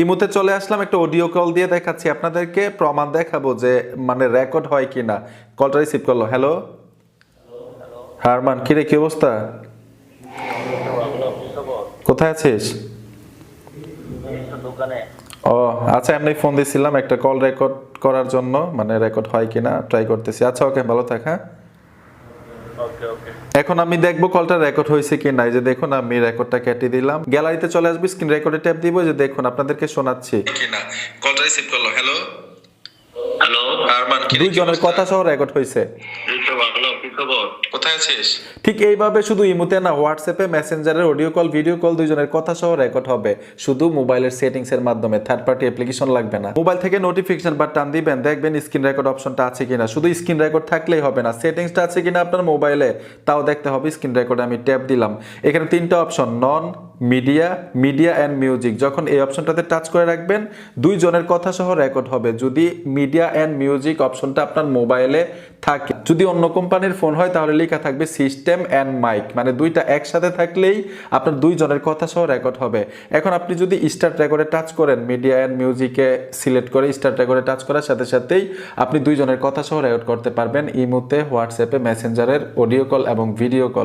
ইমুতে চলে আসলাম, একটা অডিও কল দিয়ে দেখাচ্ছি আপনাদেরকে। প্রমাণ দেখাবো যে মানে রেকর্ড হয় কিনা। কলটা রিসিভ করল। হ্যালো হারমান, কিরে, কি অবস্থা? কোথায় আছিস? ও আচ্ছা এমনি ফোন দিছিলাম একটা কল রেকর্ড করার জন্য মানে রেকর্ড হয় কিনা ট্রাই করতেছি। আচ্ছা ওকে ভালো থাক হ্যাঁ? এখন আমি দেখব কলটা রেকর্ড হয়েছে কি নাই। যে দেখুন আমি রেকর্ডটা কেটে দিলাম। গ্যালারিতে চলে আসবে স্ক্রিন রেকর্ডে ট্যাপ দিব যে দেখুন আপনাদেরকে শোনাচ্ছি। কলটা রিসিভ করল হ্যালো হ্যালো আরমান দুইজনের কথা সহ রেকর্ড হয়েছে। কি খবর? কোথায় আছিস? ঠিক এইভাবে শুধু ইমুতে না হোয়াটসঅ্যাপে মেসেঞ্জারের অডিও কল ভিডিও কল দুইজনের কথা সহ রেকর্ড হবে। শুধু মোবাইলের সেটিংস এর মাধ্যমে থার্ড পার্টি অ্যাপ্লিকেশন লাগবে না। মোবাইল থেকে নোটিফিকেশন বা টান দিবেন দেখবেন স্ক্রিন রেকর্ড অপশনটা আছে কিনা। শুধু স্ক্রিন রেকর্ড থাকলেই হবে না সেটিংসটা আছে কিনা আপনার মোবাইলে তাও দেখতে হবে স্ক্রিন রেকর্ডে আমি ট্যাপ দিলাম। এখানে তিনটা option non media media and music যখন এই অপশনটাতে টাচ করে রাখবেন, দুইজনের কথা সহ রেকর্ড হবে। যদি মিডিয়া অ্যান্ড মিউজিক অপশনটা আপনার মোবাইলে থাকে। যদি অন্য কোম্পানির ফোন হয়, তাহলে লেখা থাকবে সিস্টেম অ্যান্ড মাইক মানে দুইটা একসাথে থাকলেই আপনার দুইজনের কথা সহ রেকর্ড হবে। এখন আপনি যদি স্টার্ট রেকর্ডে টাচ করেন, মিডিয়া অ্যান্ড মিউজিকে সিলেক্ট করে স্টার্ট রেকর্ডে টাচ করার সাথে সাথেই আপনি দুইজনের কথা সহ রেকর্ড করতে পারবেন। ইমুতে, হোয়াটসঅ্যাপে মেসেঞ্জারের অডিও কল এবং ভিডিও কল